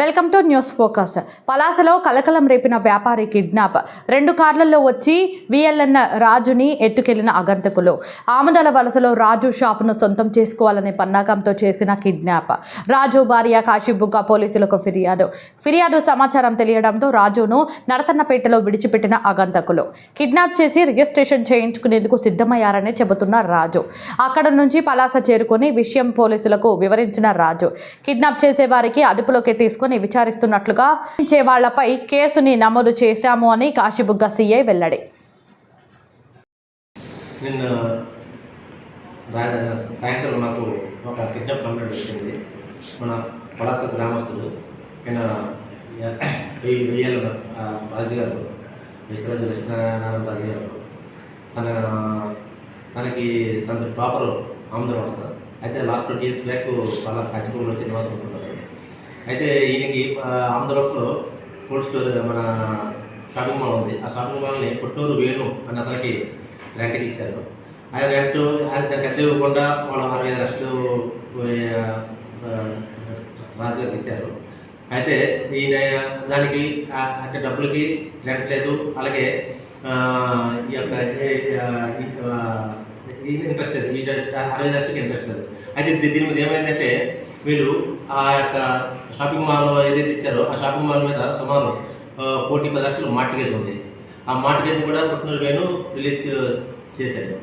Welcome to News Focus పలాసలో కలకలం రేపిన వ్యాపారి కిడ్నాప్. రెండు కార్లలో వచ్చి విఎల్ఎన్ రాజుని ఎట్టుకెళ్ళిన అగంతకులు. ఆముదల వలసలో రాజు షాపును సొంతం చేసుకోవాలనే పన్నాగంతో చేసిన కిడ్నాప్. రాజు భార్య కాశీబుగ్గ పోలీసులకు ఫిర్యాదు. ఫిర్యాదు సమాచారం తెలియడంతో రాజును నరసన్నపేటలో విడిచిపెట్టిన అగంతకులు. కిడ్నాప్ చేసి రిజిస్ట్రేషన్ చేయించుకునేందుకు సిద్ధమయ్యారని చెబుతున్న రాజు. అక్కడ నుంచి పలాస చేరుకొని విషయం పోలీసులకు వివరించిన రాజు. కిడ్నాప్ చేసే వారికి అదుపులోకి తీసుకుని విచారిస్తున్నట్లుగా వాళ్ళపై కేసుని నమోదు చేశాము అని కాశీబుగ్గ సీఐ వెల్లడి. నిన్న సాయంత్రం నాకు ఒక కిడ్నాప్ కంప్లైంట్ వచ్చింది. మన పలాస గ్రామస్తులు ఆయన వెయ్యాల రాజు గారు విశ్వరాజు లక్ష్మీనారాయణ రాజు గారు తన తనకి తన ప్రాపర్ ఆంధ్ర వలస. అయితే లాస్ట్ ట్వంటీ ఇయర్స్ బ్యాక్ వాళ్ళ కాశీపూర్లో వచ్చి నివాసం ఉంటున్నారు అయితే ఈయనకి ఆంధ్రప్రదేశ్లో కోల్డ్ స్టోర్ మన షాపింగ్ మాల్ ఉంది. ఆ షాపింగ్ మాల్ని పుట్టూరు వేణు అని అతనికి రెంట్కి ఇచ్చారు. ఆయన రెంట్ అది దానికి అద్దె ఇవ్వకుండా వాళ్ళు అరవై ఐదు లక్షలు రాజుగారికి ఇచ్చారు. అయితే ఈయన దానికి అంటే డబ్బులకి రెంట్ లేదు. అలాగే ఈ యొక్క ఇంట్రెస్ట్ లేదు. ఈ అరవై లక్షలకి ఇంట్రెస్ట్ లేదు. అయితే దీని మీద ఏమైందంటే వీళ్ళు ఆ యొక్క షాపింగ్ మాల్ ఏదైతే ఇచ్చారో ఆ షాపింగ్ మాల్ మీద సుమారు కోటి పది లక్షలు మార్టిగేజ్ ఉంది. ఆ మార్టిగేజ్ కూడా పుట్టినూరు వేలు రిలీజ్ చేశాడు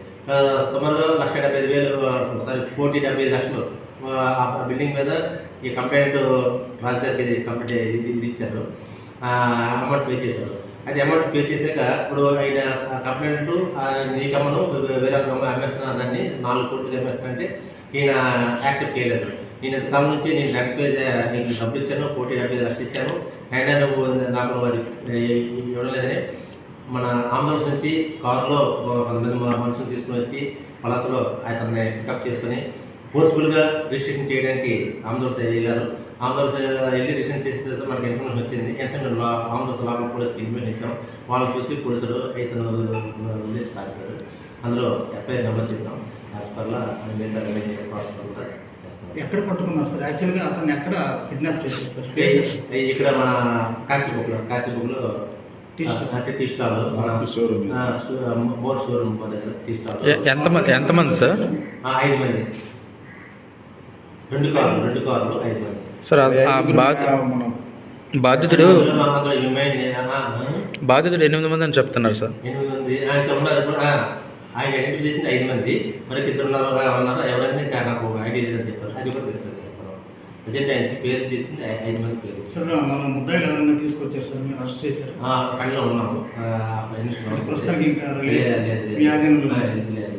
సుమారుగా లక్ష డెబ్బై ఐదు వేలు సారీ కోటి డెబ్బై ఐదు లక్షలు ఆ, బిల్డింగ్ మీద ఈ కంప్లైంట్ రాజధానికి కంప్లైంట్ ఇది ఇది ఇచ్చారు. అమౌంట్ పే చేశారు. అయితే అమౌంట్ పే చేశాక ఇప్పుడు ఆయన కంప్లైంట్ నీకమ్మను వేరే అమ్మాయి అమ్మేస్తున్నా దాన్ని నాలుగు కోట్లు అంటే ఈయన యాక్సెప్ట్ చేయలేదు. నేను ఇంతకాలం నుంచి నేను నెట్ పే నీకు డబ్బులు ఇచ్చాను కోటి డెబ్బై లక్షలు ఇచ్చాను. అయినా నువ్వు నాకు అది ఇవ్వలేదని. మన ఆంధ్రప్రదేశ్ నుంచి కారులో కొంతమంది మనుషులు తీసుకుని వచ్చి పలాసలో అతన్ని పికప్ చేసుకుని ఫోర్స్ఫుల్గా రిజిస్ట్రేషన్ చేయడానికి ఆంధ్రప్రదేశ్ వెళ్ళారు. ఆంధ్రప్రదేశ్ వెళ్ళి రిజిస్ట్రేషన్ చేసేసి మనకి ఇన్ఫర్మేషన్ వచ్చింది. వెంటనే లా- ఆంధ్రప్రదేశ్ లోకల్ పోలీస్కి ఇన్ఫర్మేషన్ ఇచ్చాం. వాళ్ళు చూసి పోలీసులు ఇతను అందులో ఎఫ్ఐఆర్ నెంబర్ చేసాం యాజ్ పర్లా మిగతా ప్రాసెస్ కూడా ఎక్కడ పట్టుకున్నారు సార్? యాక్చువల్గా అతన్ని ఎక్కడ కిడ్నాప్ చేశారు సార్? ఇక్కడ మన కాశీబుక్లో కాశీబుక్లో. అంటే టీ స్టాల్. మోర్ షోరూమ్ దగ్గర టీ స్టాల్. ఎంతమంది ఎంతమంది సార్? ఆ, ఐదు మంది. రెండు కార్లు రెండు కార్లు ఐదు మంది. సార్ బాధితుడు బాధితుడు ఎనిమిది మంది అని చెప్తున్నారు సార్. ఎనిమిది మంది ఆయన ఐడెంటిఫై చేసింది ఐదు మంది. మరి ఇద్దరు ఉన్నారు ఎవరైనా నాకు ఐడి లేదని చెప్పారు అది కూడా వెరిఫై చేస్తాను. ప్రజెంట్ ఆయన పేరు ఐ- ఐదు మంది పేరు. సార్ మన ముద్దాయిలు ఎవరైనా తీసుకొచ్చారు సార్ మీరు అరెస్ట్ చేశారు. పనిలో ఉన్నాము. లేదు, లేదు.